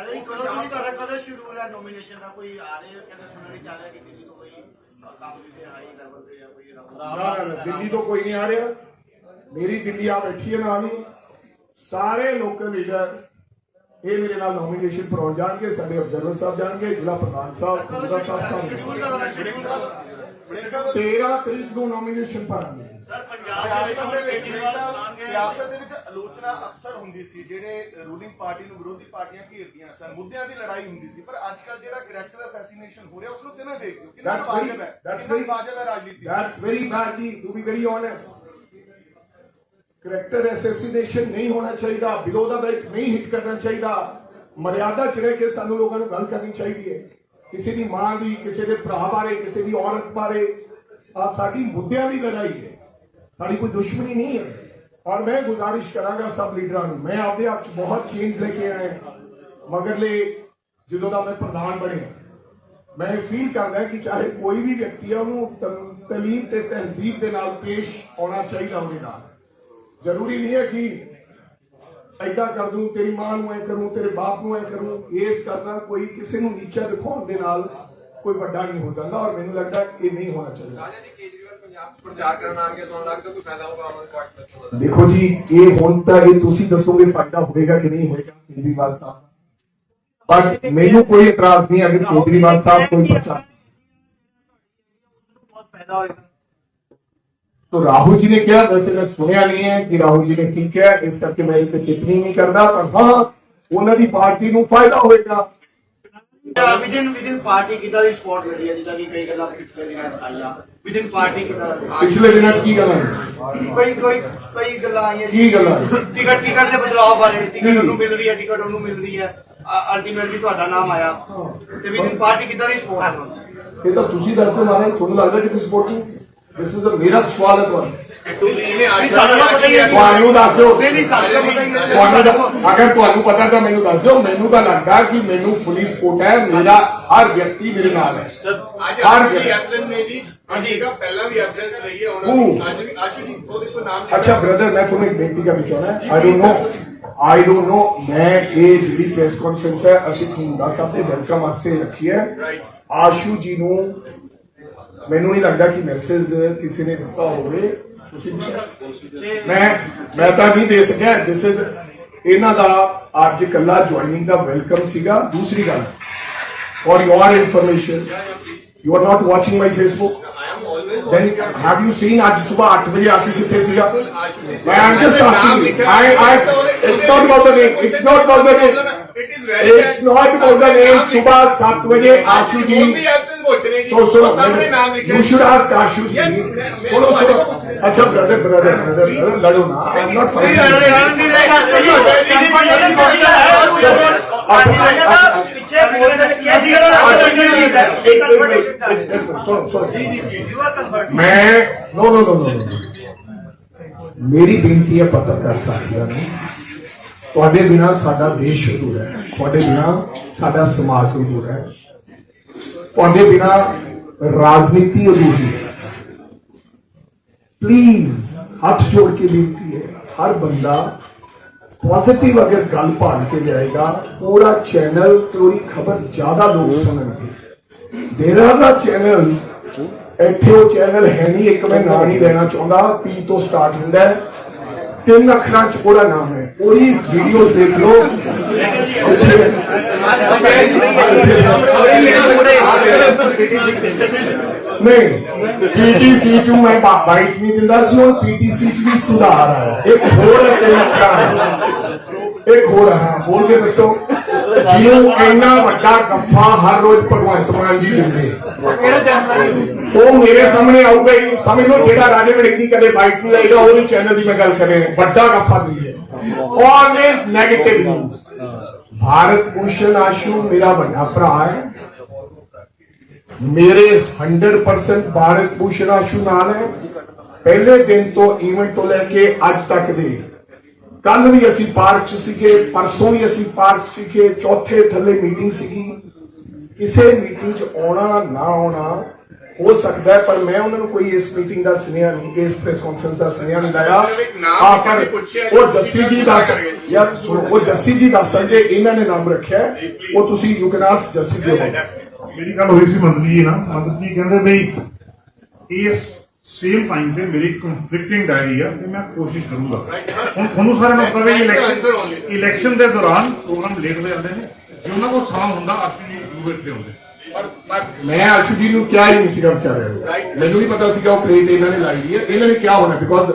ਪਹਿਲੇ ਹੀ ਕਦੋਂ ਤੁਸੀਂ ਤੁਹਾਡਾ ਕਦੋਂ ਸ਼ਡਿਊਲ ਹੈ ਨੋਮੀਨੇਸ਼ਨ ਦਾ ਕੋਈ ਆ ਰਹੇ ਹੋ ਕਹਿੰਦੇ ਸੁਣਨ ਵਿੱਚ ਆ ਰਿਹਾ ਕਿ ਦਿੱਲੀ ਤੋਂ ਕੋਈ ਕੰਮ ਕਿਸੇ ਹਾਈ ਲੈਵਲ ਤੇ ਜਾਂ ਕੋਈ ਰੱਬ ਨਾ, ਨਾ, ਨਾ, ਦਿੱਲੀ ਤੋਂ ਕੋਈ ਨਹੀਂ ਆ ਰਿਹਾ। ਮੇਰੀ ਦਿੱਲੀ ਆ ਬੈਠੀ ਹੈ ਨਾਲ ਹੀ। ਸਾਰੇ ਲੋਕਲ ਲੀਡਰ ਇਹ ਮੇਰੇ ਨਾਲ ਨੋਮੀਨੇਸ਼ਨ ਕਰਾਉਣ ਜਾਣਗੇ ਸਾਡੇ ਅਬਜ਼ਰਵਰ ਸਾਹਿਬ ਜਾਣਗੇ ਜ਼ਿਲ੍ਹਾ ਪ੍ਰਧਾਨ ਸਾਹਿਬ ਸਾਹਿਬ ਸਾਹਿਬ ਸ਼ਡਿਊਲ ਦਾ ਸ਼ਡਿਊਲ ਦਾ। 13 ਤਰੀਕ ਨੂੰ ਨੋਮੀਨੇਸ਼ਨ ਭਰਾਂਗੇ ਸਿਆਸਤ ਦੇ ਵਿੱਚ ਨਹੀਂ ਸਾਹਿਬ, ਸਿਆਸਤ ਦੇ ਵਿੱਚ ਆਲੋਚਨਾ ਅਕਸਰ ਹੁੰਦੀ ਸੀ ਜਿਹੜੇ ਰੂਲਿੰਗ ਪਾਰਟੀ ਨੂੰ ਵਿਰੋਧੀ ਪਾਰਟੀਆਂ ਘੇਰਦੀਆਂ ਸਨ ਮੁੱਦਿਆਂ ਦੀ ਲੜਾਈ ਹੁੰਦੀ ਸੀ ਪਰ ਅੱਜ ਕੱਲ ਜਿਹੜਾ ਕਰੈਕਟਰ ਅਸੈਸੀਨੇਸ਼ਨ ਹੋ ਰਿਹਾ ਉਸ ਨੂੰ ਕਿਵੇਂ ਦੇਖਦੇ ਹੋ? ਕਿੰਨਾ That's very- ਵਾਜਬ ਹੈ? that's ਕਿੰਨਾ very- ਵਾਜਬ ਹੈ ਰਾਜਨੀਤੀ That's very bad ਜੀ to be very honest character assassination ਨਹੀਂ ਹੋਣਾ ਚਾਹੀਦਾ ਬਿਲੋ ਦਾ ਬੈਲਟ ਨਹੀਂ ਹਿੱਟ ਕਰਨਾ ਚਾਹੀਦਾ। ਮਰਿਆਦਾ ਚ ਰਹਿ ਕੇ ਸਾਨੂੰ ਲੋਕਾਂ ਨੂੰ ਗੱਲ ਕਰਨੀ ਚਾਹੀਦੀ ਹੈ। ਕਿਸੇ ਦੀ ਮਾਂ ਦੀ ਕਿਸੇ ਦੇ ਭਰਾ ਬਾਰੇ ਕਿਸੇ ਦੀ ਔਰਤ ਬਾਰੇ। ਆ ਸਾਡੀ ਮੁੱਦਿਆਂ ਦੀ ਲੜਾਈ ਹੈ। ਸਾਡੀ ਕੋਈ ਦੁਸ਼ਮਣੀ ਨਹੀਂ ਹੈ। ਔਰ ਮੈਂ ਗੁਜ਼ਾਰਿਸ਼ ਕਰਾਂਗਾ ਸਭ ਲੀਡਰਾਂ ਨੂੰ। ਮੈਂ ਆਪਦੇ ਆਪ ਚ ਬਹੁਤ ਚੇਂਜ ਲੈ ਕੇ ਆਇਆ ਮਗਰਲੇ ਜਦੋਂ ਦਾ ਮੈਂ ਪ੍ਰਧਾਨ ਬਣਿਆ ਮੈਂ ਫੀਲ ਕਰਦਾ ਕਿ ਚਾਹੇ ਕੋਈ ਵੀ ਵਿਅਕਤੀ ਹੈ ਉਹਨੂੰ ਤਲੀਮ ਤੇ ਤਹਿਜ਼ੀਬ ਦੇ ਨਾਲ ਪੇਸ਼ ਆਉਣਾ ਚਾਹੀਦਾ ਉਹਦੇ ਨਾਲ। ਜ਼ਰੂਰੀ ਨਹੀਂ ਹੈ ਕਿ ਐਦਾਂ ਕਰ ਦੂੰ ਤੇਰੀ ਮਾਂ ਨੂੰ ਐ ਕਰੂੰ ਤੇਰੇ ਬਾਪ ਨੂੰ ਐ ਕਰੂੰ। ਇਸ ਕਰਨਾ ਕੋਈ ਕਿਸੇ ਨੂੰ ਨੀਚਾ ਦਿਖਾਉਣ ਦੇ ਨਾਲ ਕੋਈ ਵੱਡਾ ਨਹੀਂ ਹੋ ਜਾਂਦਾ ਔਰ ਮੈਨੂੰ ਲੱਗਦਾ ਇਹ ਨਹੀਂ ਹੋਣਾ ਚਾਹੀਦਾ। ਰਾਜਾ ਜੀ ਕੇਜਰੀਵਾਲ ਪੰਜਾਬ 'ਚ ਪ੍ਰਚਾਰ ਕਰਨ ਆਣਗੇ ਤੁਹਾਨੂੰ ਲੱਗਦਾ ਕੋਈ ਫਾਇਦਾ ਹੋਊਗਾ ਆਮ ਆਦਮੀ ਪਾਰਟੀ ਦਾ ਦੇਖੋ ਜੀ ਇਹ ਹੁਣ ਤਾਂ ਇਹ ਤੁਸੀਂ ਦੱਸੋਗੇ ਫਾਇਦਾ ਹੋਵੇਗਾ ਕਿ ਨਹੀਂ ਹੋਵੇਗਾ ਕੇਜਰੀਵਾਲ ਸਾਹਿਬ ਪਰ ਮੈਨੂੰ ਕੋਈ ਇਤਰਾਜ਼ ਨਹੀਂ ਅਗਰ ਕੇਜਰੀਵਾਲ ਸਾਹਿਬ ਕੋਈ ਪ੍ਰਚਾਰ ਬਹੁਤ ਪੈਦਾ ਹੋਏਗਾ तो राहुल जी ने किया वैसे मैं सुनिया नहीं है कि राहुल जी ने की किया इस करके मैं इस पे टिप्पणी नहीं करता पर हाँ ਉਹਨਾਂ ਦੀ ਪਾਰਟੀ ਨੂੰ ਫਾਇਦਾ ਹੋਵੇਗਾ ਵਿਦਿਨ ਵਿਦਿਨ ਪਾਰਟੀ ਕਿਦਾਂ ਦੀ ਸਪੋਰਟ ਮਿਲੀ ਹੈ? ਜਿੱਦਾਂ ਕਿ ਕਈ ਗੱਲਾਂ ਪਿਛਲੇ ਦਿਨਾਂ ਚ ਆਈਆਂ। ਵਿਦਿਨ ਪਾਰਟੀ ਕਿਦਾਂ ਪਿਛਲੇ ਦਿਨਾਂ 'ਚ ਕੀ ਗੱਲਾਂ ਹੋਈਆਂ? ਕੋਈ ਕੋਈ ਕਈ ਗੱਲਾਂ ਆਈਆਂ ਕੀ ਗੱਲਾਂ ਟਿਕਟ ਟਿਕਟ ਦੇ ਬਦਲਾਅ ਬਾਰੇ ਟਿਕਟ ਉਹਨੂੰ ਮਿਲ ਰਹੀ ਹੈ ਟਿਕਟ ਉਹਨੂੰ ਮਿਲ ਰਹੀ ਹੈ। ਅਲਟੀਮੇਟਲੀ ਤੁਹਾਡਾ ਨਾਮ ਆਇਆ। ਤੇ ਵਿਦਿਨ ਪਾਰਟੀ ਕਿਦਾਂ ਦੀ ਸਪੋਰਟ ਹੈ ਤੁਹਾਨੂੰ? ਇਹ ਤਾਂ ਤੁਸੀਂ ਦੱਸੋ ਮਾਰੇ ਤੁਹਾਨੂੰ ਲੱਗਦਾ ਕਿ ਤੁਸੀਂ ਸਪੋਰਟ ਨਹੀਂ ਦਿਸ ਇਜ਼ ਅ ਮੇਰਾ ਸਵਾਲ ਹੈ ਤੁਹਾਨੂੰ ਤੁਹਾਨੂੰ ਦੱਸ ਦਿਓ। ਤੁਹਾਨੂੰ ਅਗਰ ਤੁਹਾਨੂੰ ਪਤਾ ਤਾਂ ਮੈਨੂੰ ਦੱਸ ਦਿਓ। ਮੈਨੂੰ ਤਾਂ ਲੱਗਦਾ ਕਿ ਮੈਨੂੰ ਫੁੱਲੀ ਸਪੋਰਟ ਹੈ। ਮੇਰਾ ਹਰ ਵਿਅਕਤੀ ਮੇਰੇ ਨਾਲ ਹੈ। ਅੱਜ ਹਰ ਆਸ਼ੂ ਦੀ ਵਿਅਕਤੀ। ਐਬਸੈਂਸ ਨੇ ਜੀ। ਹਾਂਜੀ। ਪਹਿਲਾਂ ਵੀ ਐਬਸੈਂਸ ਰਹੀ ਹੈ Who? ਹੁਣ ਅੱਜ ਵੀ ਆਸ਼ੂ ਜੀ ਉਹਦੇ ਕੋਲ ਨਾਮ ਅੱਛਾ ਬ੍ਰਦਰ ਮੈਂ ਤੁਹਾਨੂੰ ਇੱਕ ਬੇਨਤੀ ਕਰਨੀ ਚਾਹੁੰਦਾ I don't know I don't know ਮੈਂ ਇਹ ਜਿਹੜੀ ਪ੍ਰੈਸ ਕਾਨਫਰੰਸ ਹੈ ਅਸੀਂ ਖੁੰਦਾ ਸਾਹਿਬ ਦੇ ਵੈਲਕਮ ਵਾਸਤੇ ਰੱਖੀ ਹੈ। ਆਸ਼ੂ ਜੀ ਨੂੰ ਮੈਨੂੰ ਨਹੀਂ ਲੱਗਦਾ ਕਿ ਮੈਸੇਜ ਕਿਸੇ ਨੇ ਦਿੱਤਾ ਹੋਵੇ? ਮੈਂ ਮੈਂ ਤਾਂ ਨਹੀਂ ਦੇ ਸਕਿਆ ਥਿਸ ਇਜ਼ ਇਹਨਾਂ ਦਾ ਅੱਜ ਕੱਲਾ ਜੁਆਇਨਿੰਗ ਦਾ ਵੈਲਕਮ ਸੀਗਾ ਦੂਸਰੀ ਗੱਲ for your information. You are not watching my Facebook. Then have you seen आज सुबह आठ बजे आशु कितने सीखा? I am just asking you. I I it's not about the name. It's not about the name. It's not about the name. सुबह सात बजे आशु जी ਉਹਦੀ ਐਬਸੈਂਸ ਪੁੱਛ ਰਹੇ ਜੀ ਸੋ ਸੋ ਉਹ ਸਾਹਮਣੇ ਨਾਮ ਲਿਖਿਆ you should ask ਆਸ਼ੂ ਜੀ Yes, ਮੈਂ- ਮੈਂ- ਸੁਣੋ ਸੁਣੋ ਅੱਛਾ ਬ੍ਰਦਰ ਬ੍ਰਦਰ ਬ੍ਰਦਰ ਲੜੋ ਨਾ I am not ਨਹੀਂ fighting. ਲੜ ਲੜ ਨਹੀਂ ਰਹੇਗਾ ਸਹੀ ਕਨਫਰਮੇਸ਼ਨ ਕੋਸ਼ਿਸ਼ ਹੈ ਪਿੱਛੇ ਬੋਲ ਰਹੇ ਕਿ ਅਸੀਂ ਸੁਣੋ ਸੁਣੋ ਮੈਂ ਨੋ ਨੋ ਨੋ ਨੋ ਮੇਰੀ ਬੇਨਤੀ ਹੈ ਪੱਤਰਕਾਰ ਸਾਥੀਆਂ ਨੂੰ ਤੁਹਾਡੇ ਬਿਨਾ ਸਾਡਾ ਦੇਸ਼ ਅਧੂਰਾ ਹੈ ਤੁਹਾਡੇ ਬਿਨਾ ਸਾਡਾ ਸਮਾਜ ਅਧੂਰਾ ਹੈ ਤੁਹਾਡੇ ਬਿਨਾ ਰਾਜਨੀਤੀ ਅਧੂਰੀ ਹੈ ਪਲੀਜ਼ ਹੱਥ ਜੋੜ ਕੇ ਬੇਨਤੀ ਹੈ ਹਰ ਬੰਦਾ ਪੋਜ਼ਿਟਿਵ ਅਗਰ ਗੱਲ ਭਾਲ ਕੇ ਜਾਏਗਾ ਪੂਰਾ ਚੈਨਲ ਤੇ ਖਬਰ ਜ਼ਿਆਦਾ ਲੋਕ ਸੁਣਨਗੇ ਦੇਰਾ ਦਾ ਚੈਨਲ ਇੱਥੇ ਉਹ ਚੈਨਲ ਹੈ ਨਹੀਂ ਇੱਕ ਮੈਂ ਨਾਮ ਨਹੀਂ ਲੈਣਾ ਚਾਹੁੰਦਾ ਪੀ ਤੋਂ ਸਟਾਰਟ ਹੁੰਦਾ ਹੈ ਤਿੰਨ ਅੱਖਰਾਂ ਚ ਉਹਦਾ ਨਾਮ ਹੈ ਉਹਦੀ ਵੀਡੀਓਜ਼ ਦੇਖ ਲਓ ਨਹੀਂ ਪੀਟੀਸੀ ਚ ਮੈਂ ਬਾਈਟ ਨਹੀਂ ਦਿੰਦਾ ਸੀ ਹੁਣ ਪੀਟੀਸੀ ਚ ਵੀ ਸੁਧਾਰ ਆਇਆ। ਇੱਕ ਹੋਰ ਅੱਖਰਾਂ ਇੱਕ ਹੋਰ ਹਾਂ ਬੋਲ ਕੇ ਦੱਸੋ। ਜਿਹਨੂੰ ਇੰਨਾ ਵੱਡਾ ਗੱਫਾ ਹਰ ਰੋਜ਼ ਭਗਵੰਤ ਮਾਨ ਜੀ ਦਿੰਦੇ। ਉਹ ਮੇਰੇ ਸਾਹਮਣੇ ਆਊਗਾ ਹੀ ਸਮਝ ਲਓ ਜਿਹੜਾ ਰਾਜੇ ਵੜਿੰਗ ਦੀ ਕਦੇ ਬਾਈਟ ਨਹੀਂ ਲਾਏਗਾ ਉਹਦੇ ਚੈਨਲ ਦੀ ਮੈਂ ਗੱਲ ਕਰ ਰਿਹਾ। ਵੱਡਾ ਗੱਫਾ ਨਹੀਂ ਹੈ। Always negative news Bharat Bhushan Ashu ਮੇਰਾ ਵੱਡਾ ਭਰਾ ਹੈ। ਮੇਰੇ 100% ਭਾਰਤ ਭੂਸ਼ਣ ਆਸ਼ੂ ਨਾਲ ਹੈ। ਪਹਿਲੇ ਦਿਨ ਤੋਂ ਇਵੈਂਟ ਤੋਂ ਲੈ ਕੇ ਅੱਜ ਤੱਕ ਦੇ। ਕੱਲ ਵੀ ਅਸੀਂ ਪਾਰਕ 'ਚ ਸੀਗੇ ਪਰਸੋਂ ਵੀ ਅਸੀਂ ਪਾਰਕ ਸੀਗੇ ਚੌਥੇ ਥੱਲੇ ਮੀਟਿੰਗ ਸੀਗੀ। ਕਿਸੇ ਮੀਟਿੰਗ 'ਚ ਆਉਣਾ ਨਾ ਆਉਣਾ ਹੋ ਸਕਦਾ ਪਰ ਮੈਂ ਉਹਨਾਂ ਨੂੰ ਕੋਈ ਇਸ ਮੀਟਿੰਗ ਦਾ ਸੁਨੇਹਾ ਨਹੀਂ ਇਸ ਪ੍ਰੈਸ ਕਾਨਫਰੰਸ ਦਾ ਸੁਨੇਹਾ ਨਹੀਂ ਲਾਇਆ। ਪਰ ਪੁੱਛਿਆ ਉਹ ਜੱਸੀ ਜੀ ਕਰੋਗੇ? ਯਾਰ ਉਹ ਜੱਸੀ ਜੀ ਦੱਸ ਸਕਦੇ ਇਹਨਾਂ ਨੇ ਨਾਮ ਰੱਖਿਆ। ਉਹ ਤੁਸੀਂ ਯੂ ਕੈਨ ਜੱਸੀ ਜੀ ਮੇਰੀ ਗੱਲ ਹੋਈ ਸੀ ਮੰਤਰੀ ਜੀ ਨਾਲ। ਮੰਤਰੀ ਜੀ ਕਹਿੰਦੇ ਬਈ ਇਸ ਸੇਮ ਟਾਈਮ ਤੇ ਮੇਰੀ ਕੰਫਲਿਕਟਿੰਗ ਡਾਇਰੀ ਆ ਤੇ ਮੈਂ ਕੋਸ਼ਿਸ਼ ਕਰੂੰਗਾ। ਹੁਣ ਤੁਹਾਨੂੰ ਸਾਰਿਆਂ ਨੂੰ ਪਤਾ ਵੀ ਇਲੈਕਸ਼ਨ ਇਲੈਕਸ਼ਨ ਦੇ ਦੌਰਾਨ ਪ੍ਰੋਗਰਾਮ ਹੋ ਜਾਂਦੇ ਨੇ। ਜੇ ਉਹਨਾਂ ਕੋਲ ਥਾਂ ਹੁੰਦਾ ਆਪਣੀ ਜ਼ਰੂਰਤ ਤੇ ਹੁੰਦੇ ਮੈਂ ਆਸ਼ੂ ਜੀ ਨੂੰ ਕਿਹਾ ਹੀ ਨਹੀਂ ਸੀਗਾ ਵਿਚਾਰਿਆਂ ਨੂੰ। ਮੈਨੂੰ ਨਹੀਂ ਪਤਾ ਸੀਗਾ ਉਹ ਪਲੇਟ ਇਹਨਾਂ ਨੇ ਲਾਈ ਦੀ ਹੈ। ਇਹਨਾਂ ਨੇ ਕਿਹਾ ਹੋਣਾ ਬਿਕੋਜ਼